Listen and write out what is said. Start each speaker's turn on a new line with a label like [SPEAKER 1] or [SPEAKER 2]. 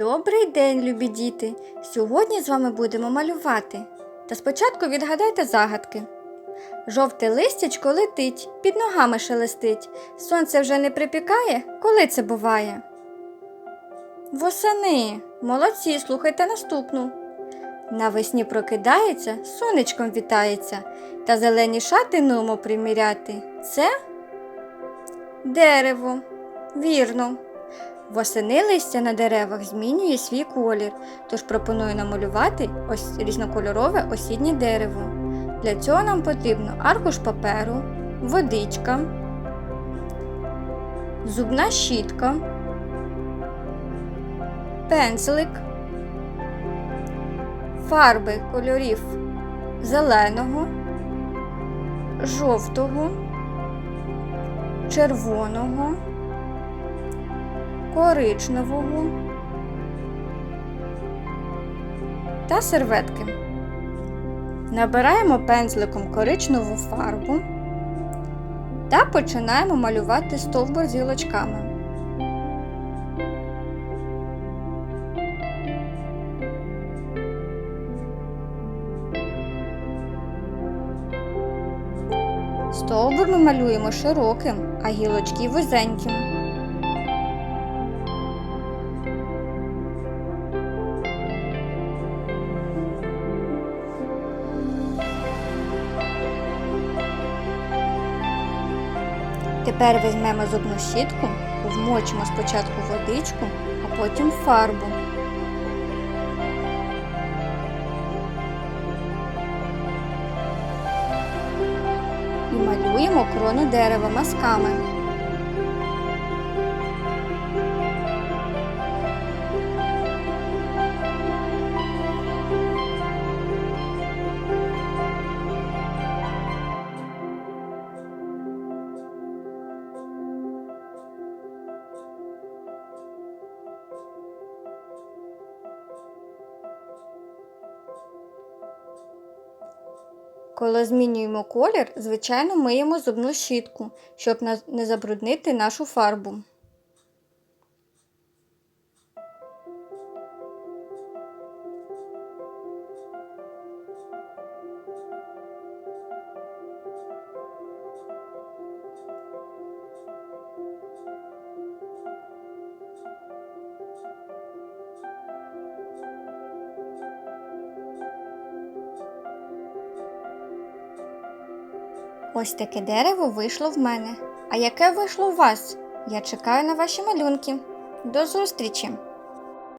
[SPEAKER 1] Добрий день, любі діти! Сьогодні з вами будемо малювати. Та спочатку відгадайте загадки. Жовте листячко летить, під ногами шелестить. Сонце вже не припікає, коли це буває? Восени. Молодці, слухайте наступну. Навесні прокидається, сонечком вітається, та зелені шати нумо приміряти. Це дерево. Вірно. Восени листя на деревах змінює свій колір, тож пропоную намалювати ось різнокольорове осіннє дерево. Для цього нам потрібно аркуш паперу, водичка, зубна щітка, пензлик, фарби кольорів зеленого, жовтого, червоного коричневого та серветки. Набираємо пензликом коричневу фарбу та починаємо малювати стовбур з гілочками. Стовбур ми малюємо широким, а гілочки вузеньким. Тепер візьмемо зубну щітку, вмочимо спочатку водичку, а потім фарбу. І малюємо крону дерева мазками. Коли змінюємо колір, звичайно миємо зубну щітку, щоб не забруднити нашу фарбу. Ось таке дерево вийшло в мене. А яке вийшло у вас? Я чекаю на ваші малюнки. До зустрічі!